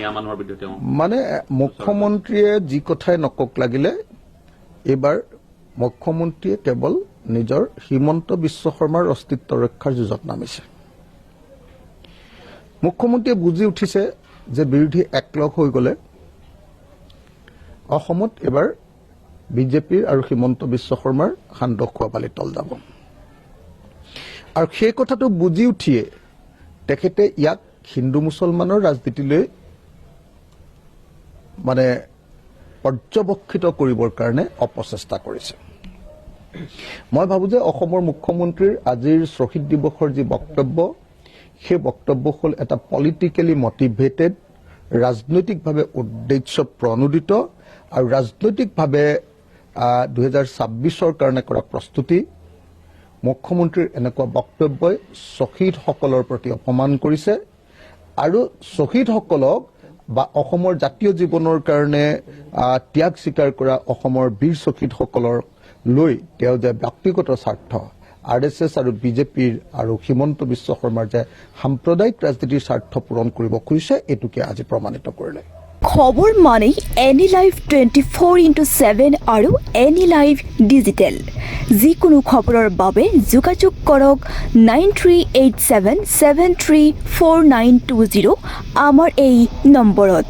মানে মুখ্যমন্ত্ৰীয়ে যি কথাই নকওক লাগিলে, এইবাৰ মুখ্যমন্ত্ৰীয়ে কেৱল নিজৰ হিমন্ত বিশ্ব শৰ্মাৰ অস্তিত্ব ৰক্ষাৰ যুঁজত নামিছে। মুখ্যমন্ত্ৰীয়ে বুজি উঠিছে যে বিৰোধী একলগ হৈ গ'লে অসমত এইবাৰ বিজেপিৰ আৰু হিমন্ত বিশ্ব শৰ্মাৰ সান্দহ খোৱাপালি তল যাব। আৰু সেই কথাটো বুজি উঠিয়ে তেখেতে ইয়াক হিন্দু মুছলমানৰ ৰাজনীতিলৈ মানে পৰ্যবক্ষিত কৰিবৰ কাৰণে অপচেষ্টা কৰিছে। মই ভাবো যে অসমৰ মুখ্যমন্ত্ৰীৰ আজিৰ শ্বহীদ দিৱসৰ যি বক্তব্য সেই বক্তব্য হ'ল এটা পলিটিকেলি মটিভেটেড ৰাজনৈতিকভাৱে উদ্দেশ্য প্ৰণোদিত আৰু ৰাজনৈতিকভাৱে দুহেজাৰ ছাব্বিছৰ কাৰণে কৰা প্ৰস্তুতি। মুখ্যমন্ত্ৰীৰ এনেকুৱা বক্তব্যই শ্বহীদসকলৰ প্ৰতি অপমান কৰিছে আৰু শ্বহীদসকলক বা অসমৰ জাতীয় জীৱনৰ কাৰণে ত্যাগ স্বীকাৰ কৰা অসমৰ বীৰ শ্বহীদসকলক লৈ তেওঁ যে ব্যক্তিগত স্বাৰ্থ, আৰ এছ এছ আৰু বিজেপিৰ আৰু হিমন্ত বিশ্ব শৰ্মাৰ যে সাম্প্ৰদায়িক ৰাজনীতিৰ স্বাৰ্থ পূৰণ কৰিব খুজিছে, এইটোকে আজি প্ৰমাণিত কৰিলে। খবৰ মানেই any live twenty four into seven আৰু এনি লাইভ ডিজিটেল যিকোনো খবৰৰ বাবে যোগাযোগ কৰক nine three eight seven seven three four nine two zero' আমাৰ এই নম্বৰত।